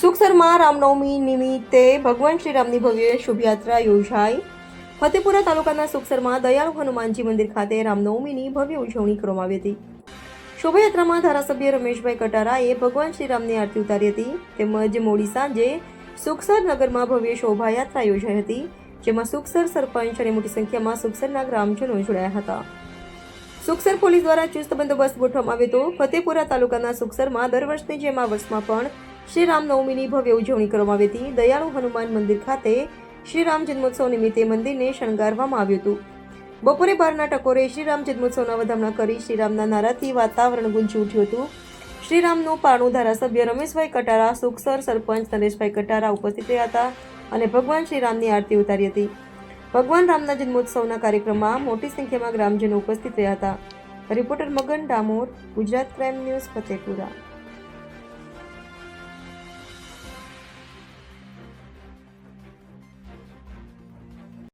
સુખસરમાં રામનવમી નિમિત્તે ભગવાન શ્રીરામની ભવ્ય શોભયાત્રા યોજાઈ. ફતેપુરા તાલુકાના સુખસરમાં દયાળુ હનુમાનજી મંદિર ખાતે રામનવમીની ભવ્ય ઉજવણી કરવામાં આવી હતી. શોભાયાત્રામાં ધારાસભ્ય રમેશભાઈ કટારાએ ભગવાન શ્રીરામની આરતી ઉતારી હતી. તેમજ મોડી સાંજે સુખસર નગરમાં ભવ્ય શોભાયાત્રા યોજાઈ હતી, જેમાં સુખસર સરપંચ અને મોટી સંખ્યામાં સુખસરના ગ્રામજનો જોડાયા હતા. સુખસર પોલીસ દ્વારા ચુસ્ત બંદોબસ્ત ગોઠવવામાં આવ્યો હતો. ફતેપુરા તાલુકાના સુખસરમાં દર વર્ષની જેમ આ વર્ષમાં પણ શ્રી રામનવમીની ભવ્ય ઉજવણી કરવામાં આવી હતી. દયાળુ હનુમાન મંદિર ખાતે શ્રી રામ જન્મોત્સવ નિમિત્તે મંદિરને શણગારવામાં આવ્યું હતું. બપોરે બારના ટકોરે શ્રીરામ જન્મોત્સવના વધામણા કરી શ્રીરામના નારાથી વાતાવરણ ગુંજી ઉઠ્યું હતું. શ્રીરામનું પારણું ધારાસભ્ય રમેશભાઈ કટારા, સુખસર સરપંચ નરેશભાઈ કટારા ઉપસ્થિત રહ્યા હતા અને ભગવાન શ્રીરામની આરતી ઉતારી હતી. ભગવાન રામના જન્મોત્સવના કાર્યક્રમમાં મોટી સંખ્યામાં ગ્રામજનો ઉપસ્થિત રહ્યા હતા. Reporter Magan Damor, Gujarat crime news, Fatepura.